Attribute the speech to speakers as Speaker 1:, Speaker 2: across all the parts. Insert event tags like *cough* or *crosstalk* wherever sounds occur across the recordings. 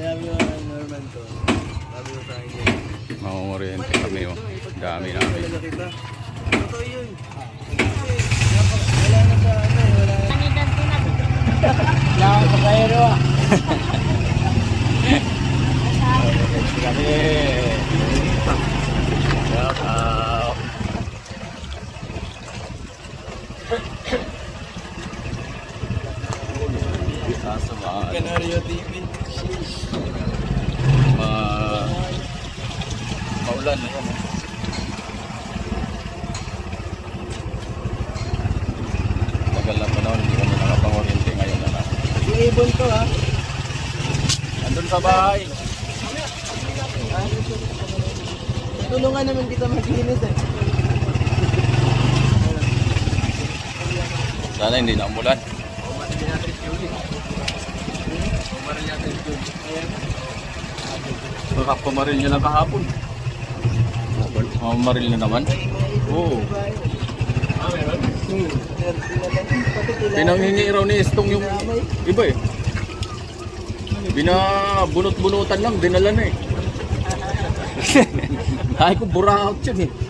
Speaker 1: Sabi ko kay Norman to. Sabi ko sa akin yun.
Speaker 2: Mangungoriente kami oh. Dami namin.
Speaker 1: Talaga kita. Totoo yun. Wala na sa ano, wala na. Wala ka sa kairo ah. *laughs*
Speaker 2: Kami. Shout out. Sasamahan.
Speaker 1: Canario TV.
Speaker 2: Ma... Maulan na yan. eh. Tagal na panahon, hindi kami nakapang-oriente ngayon na lang.
Speaker 1: Yung ibon to ha.
Speaker 2: Andun sa bahay.
Speaker 1: Tulungan naman kita maglinis eh.
Speaker 2: Sana hindi na umulan.
Speaker 1: Yung
Speaker 2: Nakapamaril niya lang kahapon. Mamaril na naman. Oo.
Speaker 1: Hmm.
Speaker 2: Pinanghingi raw ni Estong yung iba eh. Binabunot-bunutan lang, dinala na eh. *laughs* Ay ko buraot yun eh. *laughs*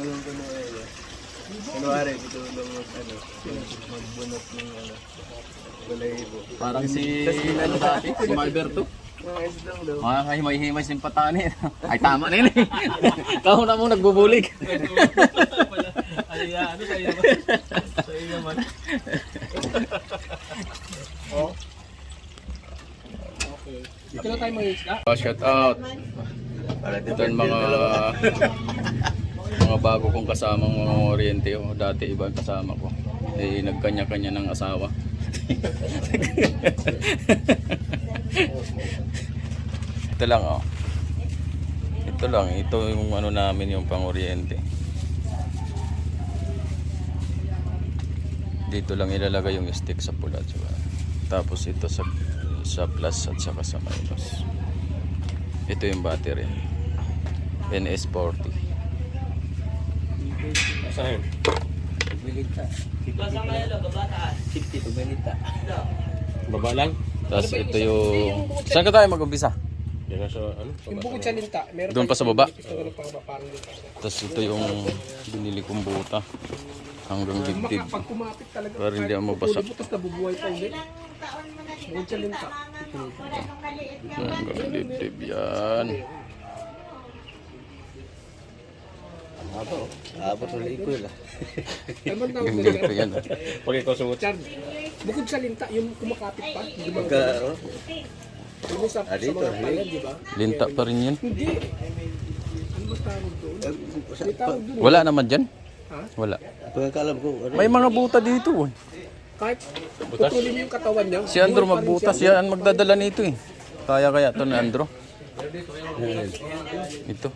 Speaker 1: Tulong ko na ano. Kunwari, tutulong mag ano, magbunot ng ano, balahibo.
Speaker 2: Parang si ano dati, si Malberto.
Speaker 1: Mga isdang daw.
Speaker 2: Mga kahimay-himay simpatani. Ay tama na yun eh. *laughs* Kahon na mo nagbubulig.
Speaker 1: Ano yan? Ano sa'yo naman? Sa'yo *laughs* naman. Oh. Okay. Dito na tayo mga isda.
Speaker 2: Oh, shout out. Ito yung mga mga bago kong kasamang mga oriente. Oh. Dati iba ang kasama ko. Eh, nagkanya-kanya ng asawa. *laughs* Ito lang oh. Ito lang, ito yung ano namin yung pang oriente. Dito lang ilalagay yung stick sa pula tsaka. Tapos ito sa sa plus at saka sa minus. Ito yung battery. NS40.
Speaker 1: Saan? Pagbilita. Basa nga yun, babata. 60, pagbilita.
Speaker 3: Baba lang.
Speaker 2: Tapos ito yung... Saan ka tayo mag-umpisa?
Speaker 3: Yan na sa ano?
Speaker 4: Yung bukod sa linta, meron
Speaker 2: Doon pa sa baba?
Speaker 4: Linta.
Speaker 2: Tapos ito yung binili kong buta. Hanggang dibdib.
Speaker 4: Pag kumapit talaga,
Speaker 2: Para hindi ako mabasa.
Speaker 4: Tapos nabubuhay pa ulit. Bukod sa linta.
Speaker 2: Hanggang dibdib yan.
Speaker 1: Abot ulit ko lang.
Speaker 2: Yung ganito yan. ah.
Speaker 3: Pag ikaw sumut.
Speaker 4: Char, bukod sa linta, yung kumakapit pa. Di ba?
Speaker 1: Pagka, ano?
Speaker 4: Yung sa,
Speaker 1: Ah,
Speaker 4: sa
Speaker 1: dito,
Speaker 4: mga palad, di ba?
Speaker 2: Linta pa rin yan.
Speaker 4: Hindi. Ano ba tawag doon?
Speaker 2: Wala naman dyan.
Speaker 4: Ha?
Speaker 2: Wala.
Speaker 1: Pagkakalam ko, ano?
Speaker 2: May mga buta dito. eh.
Speaker 4: Kahit putulin yung katawan niya.
Speaker 2: Si
Speaker 4: rin
Speaker 2: magbutas. Yan ang magdadala nito eh. Kaya kaya to ni Andro. Ito.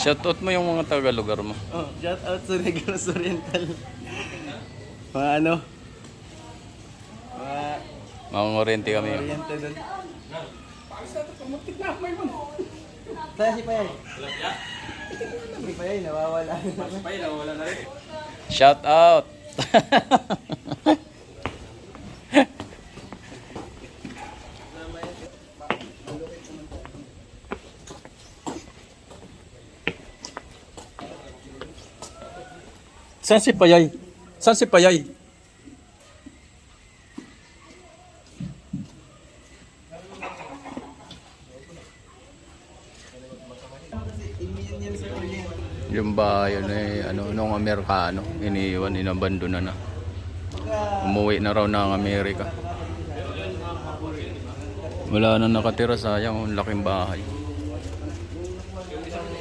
Speaker 2: Shoutout mo yung mga taga-lugar mo.
Speaker 1: Oh, shout out sa Negros Oriental. Mga ano? Mga
Speaker 2: Mga oriente kami.
Speaker 1: Oriental doon.
Speaker 4: Muntik na, may man.
Speaker 1: Saan si Payay? Si Payay, nawawala.
Speaker 2: Shout out. *laughs* Saan si Payay? Saan si Payay? Yung bahay yun eh, ano, nung Amerikano, iniiwan, inabandona na. Umuwi na raw ng Amerika. Wala na nakatira, sayang, ang laking bahay.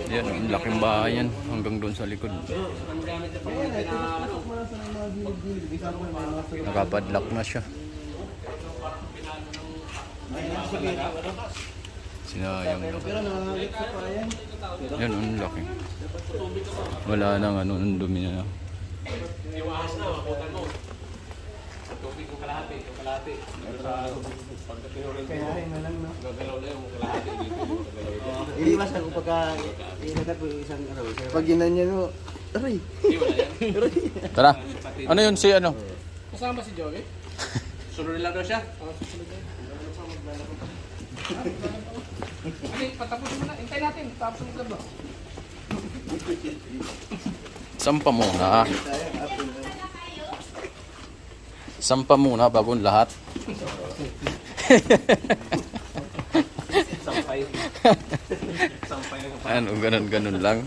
Speaker 2: Yan, ang laking bahay yan, hanggang doon sa likod. Nakapadlock na siya. Sinayang lang. Yan, ang laki. Wala nang ano, ang dumi na.
Speaker 3: Kalahati, yung kalahati. Sa pagdating ng rento,
Speaker 1: Kaya na lang, no?
Speaker 3: gagalaw na yung kalahati dito.
Speaker 4: Iliwas ako pagka ilagay ko yung isang isang-
Speaker 1: Pag ginanyan mo, aray.
Speaker 3: Hindi, wala yan. *laughs*
Speaker 2: Tara. Ano yun si ano?
Speaker 3: Kasama si Joey? Sunod lang daw siya?
Speaker 5: Hindi, patapos mo na. Hintay natin. Tapos mo ba?
Speaker 2: Sampa muna. Sampa muna bago ang lahat.
Speaker 3: Sampay. Sampay *laughs*
Speaker 2: Ano, ganun, ganun lang.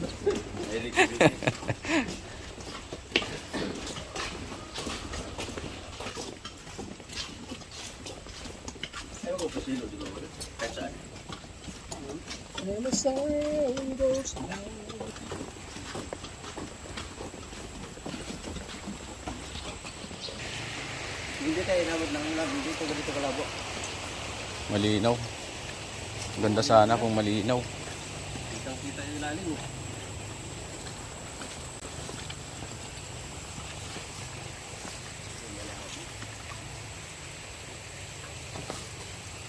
Speaker 1: Ewan ko pa sino, di ba? Kahit saan.
Speaker 4: Hindi tayo inabot ng ulam. Hindi ko ganito kalabo.
Speaker 2: Malinaw. Ganda sana kung malinaw.
Speaker 4: Kitang kita yung lalim. oh.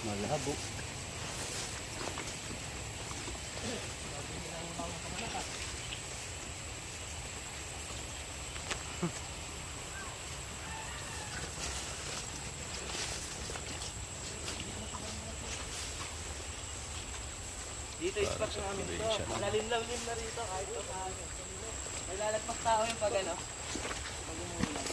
Speaker 4: Malabo. Namin dito. Malalim-lalim na rito kahit pa paano. May lalagpas tao yung pag ano. Pag umuulan.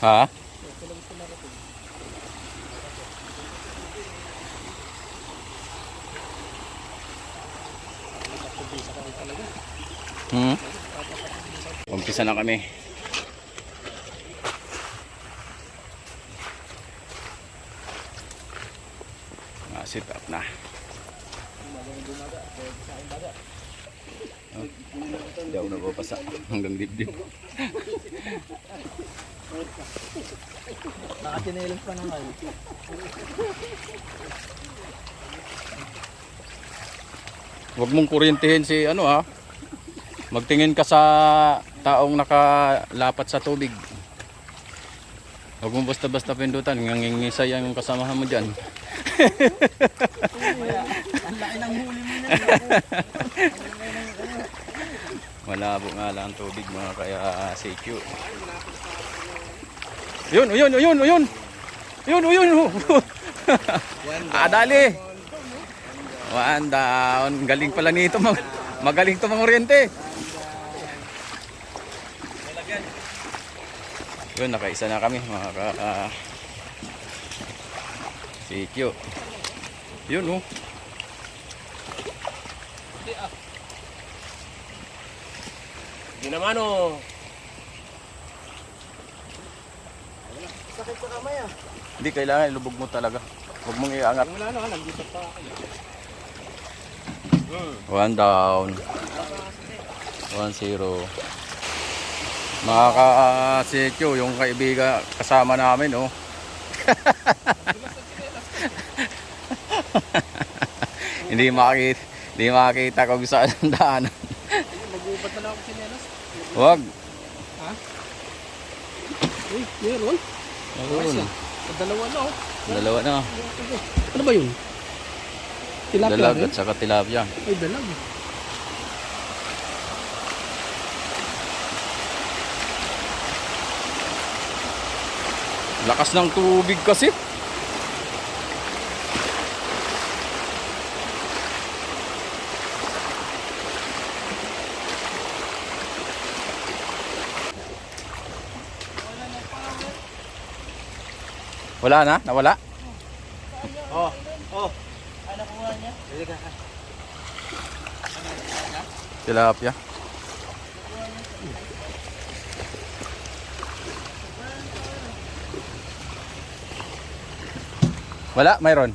Speaker 2: Ha? Hmm? Umpisa na kami. Ah, sit up na. Hindi ako nababasa hanggang dibdib.
Speaker 4: Nakatinelas pa naman.
Speaker 2: Huwag mong kuryentihin si ano ha. Magtingin ka sa taong nakalapat sa tubig. Huwag mong basta-basta pindutan. Nangingisay ang kasamahan mo dyan.
Speaker 4: Ang huli mo na.
Speaker 2: Malabo nga lang ang tubig mga kaya CQ. Yun, yun, yun, yun. Yun, yun. *laughs* ah, dali. One down. Galing pala nito. Mag magaling to mga oriente. Yun, nakaisa na kami mga ka... ah, CQ. Yun, oh.
Speaker 3: Hindi naman oh.
Speaker 4: Sakit sa kamay ah.
Speaker 2: Hindi, kailangan ilubog mo talaga. Huwag mong iangat.
Speaker 3: Wala na, nandito pa ako.
Speaker 2: One down. One zero. Mga ka-sekyo, yung kaibigan kasama namin, oh. *laughs* hindi makita, hindi makita kung saan ang daanan.
Speaker 5: Mag-ubat na lang ako sinelas.
Speaker 2: Huwag.
Speaker 5: Uy, meron.
Speaker 2: Ayun.
Speaker 5: Dalawa na oh.
Speaker 2: Dalawa na.
Speaker 5: Ano ba yun? Tilapia
Speaker 2: Dalag
Speaker 5: rin?
Speaker 2: at saka tilapia.
Speaker 5: Ay, dalag.
Speaker 2: Lakas ng tubig kasi. Wala na? Nawala?
Speaker 4: Oh, oh. Ano kuha niya?
Speaker 2: Tilapia. Wala, mayroon.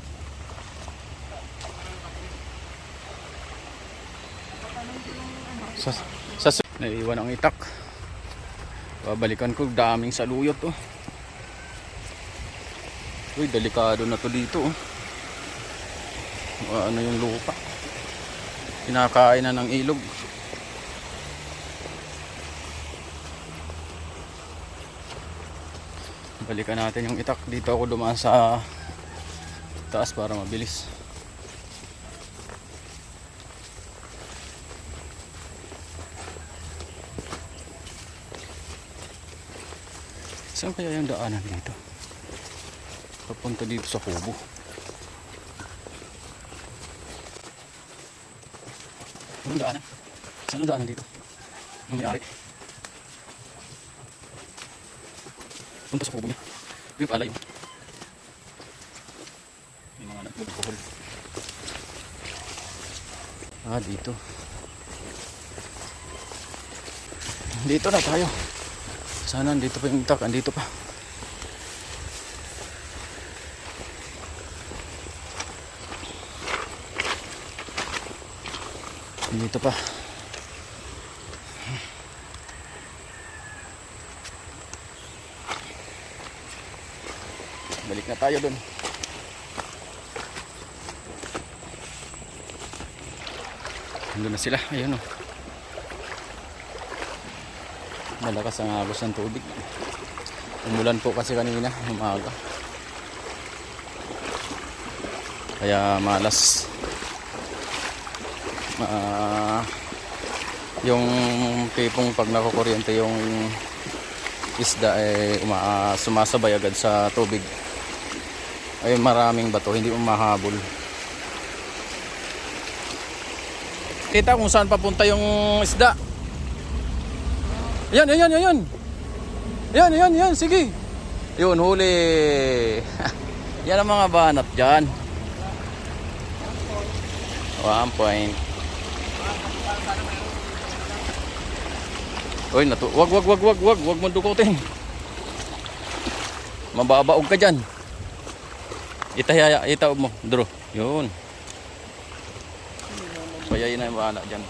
Speaker 2: Sa, sa naiiwan ang itak. Babalikan ko, daming saluyot oh. Uy, delikado na to dito oh. ano yung lupa. Kinakain na ng ilog. Balikan natin yung itak. Dito ako dumaan sa taas para mabilis. Saan kaya yung daanan dito? Papunta dito sa kubo. Anong daanan? Saan ang daanan dito? Anong may-ari? Punta sa kubo niya. Yung pala yun. Yung nagbubuhol. Ah, dito. Dito na tayo. Sana andito pa yung itak. Andito pa. Dito pa. Balik na tayo dun. Nandun na sila. Ayun o. Malakas ang agos ng tubig. Umulan po kasi kanina, umaga. Kaya malas. Ah, yung tipong pag nakukuryente yung isda eh uma, sumasabay agad sa tubig. Ay maraming bato, hindi umahabol. Kita kung saan papunta yung isda. Yan, yan, yan, yan. Yan, yan, sige. Yun, huli. *laughs* yan ang mga banat dyan. One point. Uy, natu wag wag wag wag wag wag mo dukutin. Mababaog ka diyan. Itaya itaw mo, Dro. Yun. Payayin na yung bahala dyan.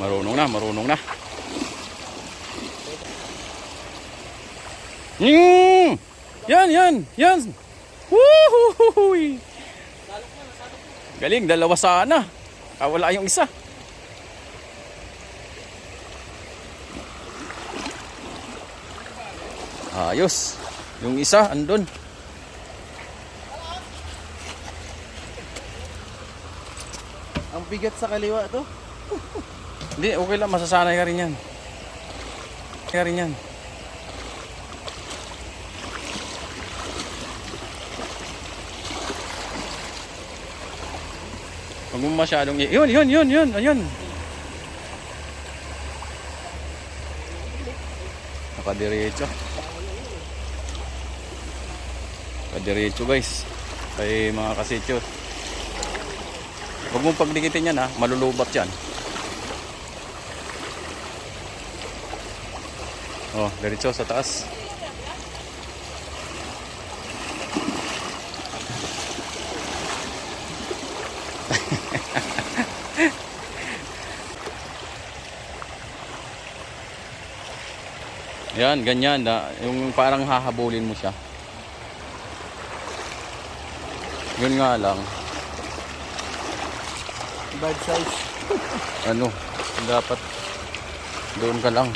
Speaker 2: Marunong na, marunong na. Mm! Yan, yan, yan. Woohoo! Galing, dalawa sana. Ah, wala yung isa. Ayos. Yung isa, andun.
Speaker 4: Ang bigat sa kaliwa to.
Speaker 2: Hindi, okay lang. Masasanay ka rin yan. Ka rin yan. Huwag mo masyadong... Yun, yun, yun, yun. Ayun. Nakadiretso. Nakadiretso guys. Kay mga kasityo. Huwag mong pagdikitin yan ha. Malulubat yan. Oh, diretso sa taas. *laughs* Yan, ganyan. Da, yung parang hahabulin mo siya. Yun nga lang.
Speaker 4: Bad size.
Speaker 2: ano, dapat doon ka lang.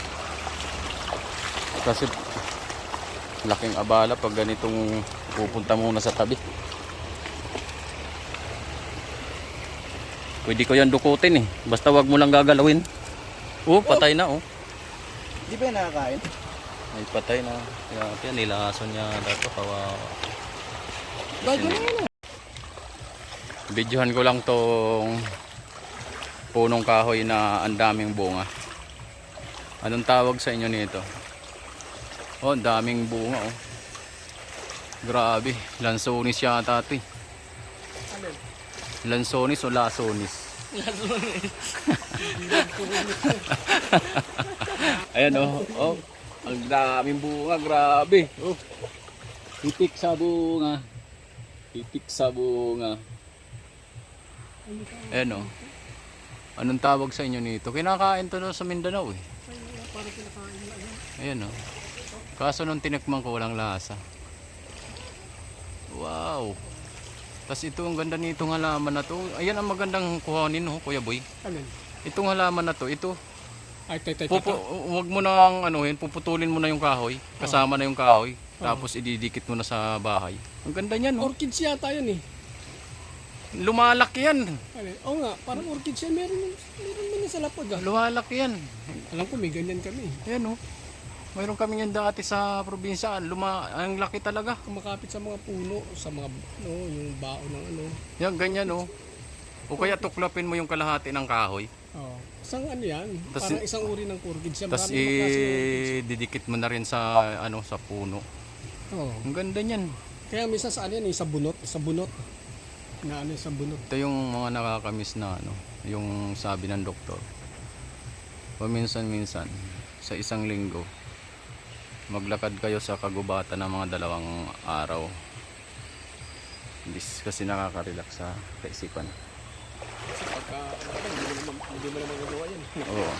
Speaker 2: Kasi laking abala pag ganitong pupunta muna sa tabi. Pwede ko yan dukutin eh. Basta wag mo lang gagalawin. Oh, patay na oh.
Speaker 4: Di ba nakakain?
Speaker 2: Ay, patay na. Kaya yan, nilason niya dato. Kawawa.
Speaker 4: Bagay na yun.
Speaker 2: Videohan ko lang tong punong kahoy na ang daming bunga. Anong tawag sa inyo nito? Oh, daming bunga oh. Grabe, lansonis yata ito eh. Lansonis o lasonis? *laughs* Ayan oh, oh. Ang daming bunga, grabe. Oh. Titik sa bunga. Titik sa bunga. Ayan o. Anong tawag sa inyo nito? Kinakain to no sa Mindanao eh. Ayan o. Kaso nung tinikman ko walang lasa. Wow. Tapos ito ang ganda nitong halaman na to. Ayan ang magandang kuhanin, no, Kuya Boy.
Speaker 5: Alin?
Speaker 2: Itong halaman na to, ito.
Speaker 5: Ay, tay, tay,
Speaker 2: Pupu, wag mo nang anuhin, puputulin mo na yung kahoy. Kasama na yung kahoy. Tapos ididikit mo na sa bahay. Ang ganda niyan, no?
Speaker 5: Orchids yata yan eh.
Speaker 2: Lumalaki yan.
Speaker 5: Oo nga, parang orchids yan. Meron, meron man yan sa lapag ah.
Speaker 2: Lumalaki yan.
Speaker 5: Alam ko may ganyan kami.
Speaker 2: Ayan, no? Mayroon kami yan dati sa probinsya. Luma, ang laki talaga.
Speaker 5: Kumakapit sa mga puno, sa mga, no, yung bao ng ano.
Speaker 2: Yan, ganyan, no? O kaya tuklapin mo yung kalahati ng kahoy.
Speaker 5: Oh. Isang ano yan,
Speaker 2: Tas
Speaker 5: parang isang uri ng orchids yan.
Speaker 2: Tapos
Speaker 5: Marami mga klase ng orchids.
Speaker 2: i-didikit mo na rin sa ano sa puno.
Speaker 5: Oo.
Speaker 2: Ang ganda niyan.
Speaker 5: Kaya minsan sa ano yan, eh, sa bunot, sa bunot. Na ano sa bunot.
Speaker 2: Ito yung mga nakakamiss na ano, yung sabi ng doktor. Paminsan-minsan sa isang linggo maglakad kayo sa kagubatan ng mga dalawang araw. Hindi kasi nakaka-relax sa kaisipan.
Speaker 5: Kasi pagka, hindi mo naman, hindi mo naman gagawa yan. *laughs*
Speaker 2: Oo.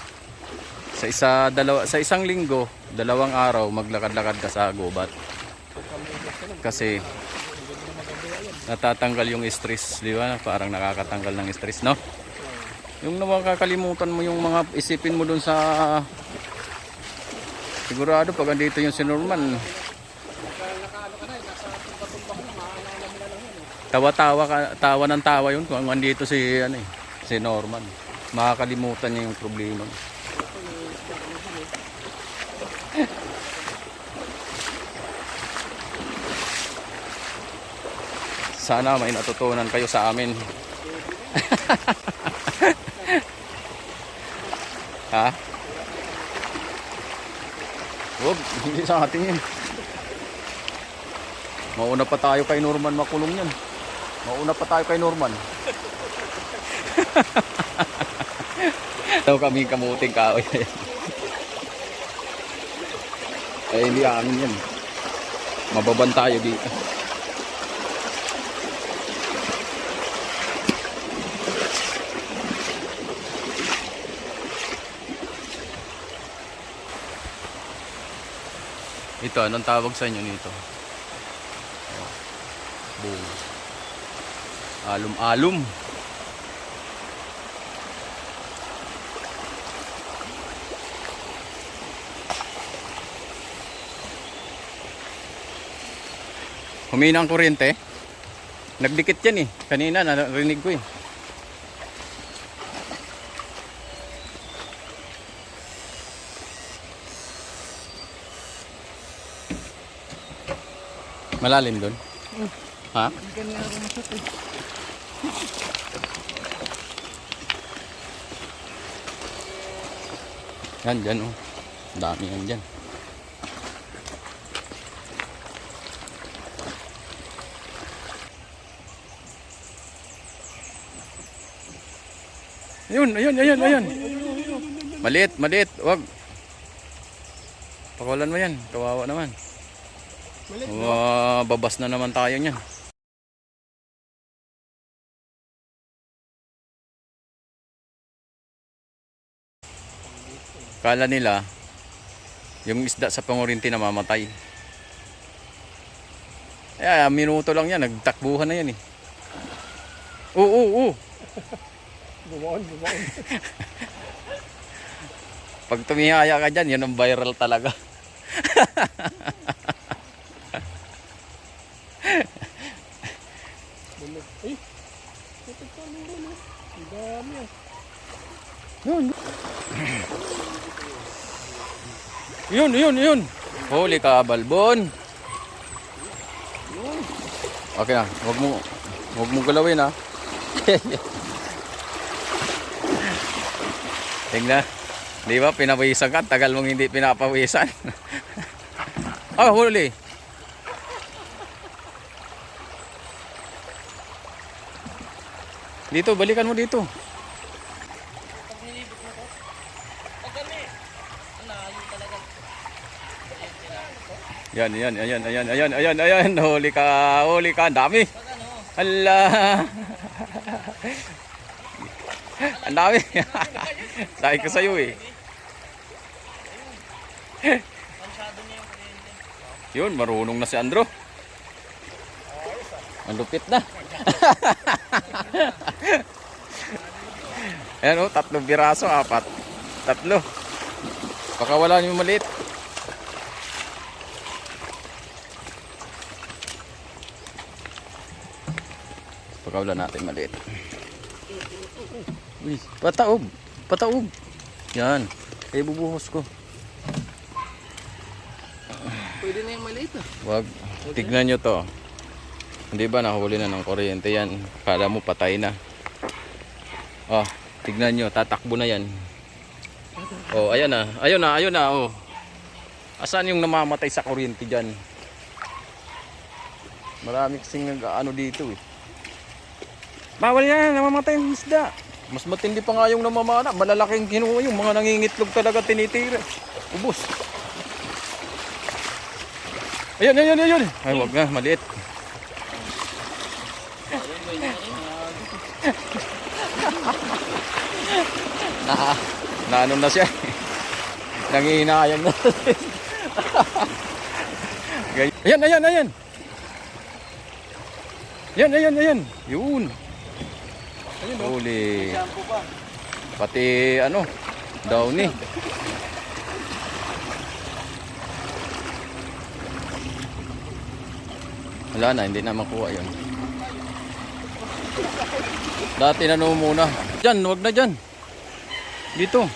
Speaker 2: Sa isa dalawa sa isang linggo, dalawang araw maglakad-lakad ka sa gubat. Kasi natatanggal yung stress, di ba? Parang nakakatanggal ng stress, no? Yung naman kakalimutan mo yung mga isipin mo dun sa Sigurado pag andito yung si Norman, tawa-tawa ka, tawa ng tawa yun kung andito si ano eh, si Norman. Makakalimutan niya yung problema. Sana may natutunan kayo sa amin. *laughs* ha? Huwag, hindi sa atin yun. Mauna pa tayo kay Norman makulong yan. Mauna pa tayo kay Norman. *laughs* Daw kami kamuting kahoy. eh hindi amin yan. Mababan tayo dito. Ito, anong tawag sa inyo nito? Oh. Boom. Alum-alum. Humina ang kuryente. Nagdikit yan eh. Kanina narinig ko eh. Malalim doon? Ha? Yan, dyan oh. Dami yan dyan. Ayun, ayun, ayun, ayun. Maliit, maliit. Wag. Pakawalan mo yan. Kawawa naman. Wow, babas na naman tayo niyan. Kala nila, yung isda sa pangurinti namamatay. Kaya minuto lang yan, nagtakbuhan na yan eh. Oo, oo, oo. *laughs*
Speaker 5: bumaon, bumaon.
Speaker 2: Pag tumihaya ka dyan, yun ang viral talaga. *laughs*
Speaker 5: Bunot. Ay, putik pa ano rin ah. Ang dami.
Speaker 2: Yun. *clears throat* Yun, yun, yun. Huli ka, balbon. Okay na, wag mo wag mo galawin ha. *laughs* Tingnan. Di ba pinawisan ka, tagal mong hindi pinapawisan. oh, *laughs* huli. Dito, balikan mo dito.
Speaker 4: Pag nilibot mo to, pag kami, ang layo talaga.
Speaker 2: Yan, yan, ayan, ayan, ayan, ayan, ayan. Huli ka, huli ka. Dami. Hala. Ang dami. *laughs* Sabi ko sa'yo eh. Yun, marunong na si Andro. Ang lupit na. *laughs* Ayan oh, tatlong biraso, apat. Tatlo. Baka wala yung maliit. Baka wala natin maliit. Uy, pataob. Pataob. Yan. Eh, bubuhos ko.
Speaker 4: Pwede na yung maliit ah.
Speaker 2: Wag. Tignan nyo to. Hindi ba nahuli na ng kuryente yan? Kala mo patay na. Oh, tignan nyo. Tatakbo na yan. Oh, ayan na. Ayun na, ayun na. Oh. Asan yung namamatay sa kuryente dyan? Marami kasing nag-ano dito eh. Bawal yan, namamatay yung isda. Mas matindi pa nga yung namamana. Malalaking kinuha yung mga nangingitlog talaga tinitira. Ubus. Ayun, ayun, ayun. Ay, wag na, maliit. Na, na ano na siya. Nangihinayang na. Ayan, ayan, ayan. Ayan, ayan, ayan. Yun. Huli.
Speaker 4: Shampoo pa.
Speaker 2: Pati ano, downy. Wala na, hindi na makuha yun. Dati na muna. Diyan, wag na dyan. Dito.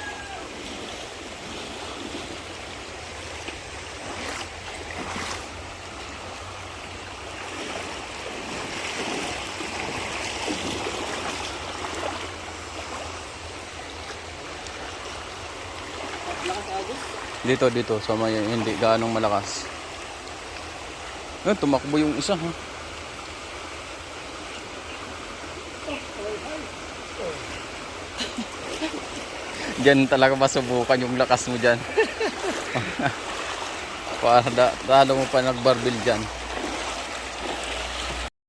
Speaker 2: Dito, dito. Sa may hindi gaanong malakas. Ayun, tumakbo yung isa ha. Diyan talaga masubukan yung lakas mo dyan. *laughs* Para da, talo mo pa nagbarbil dyan.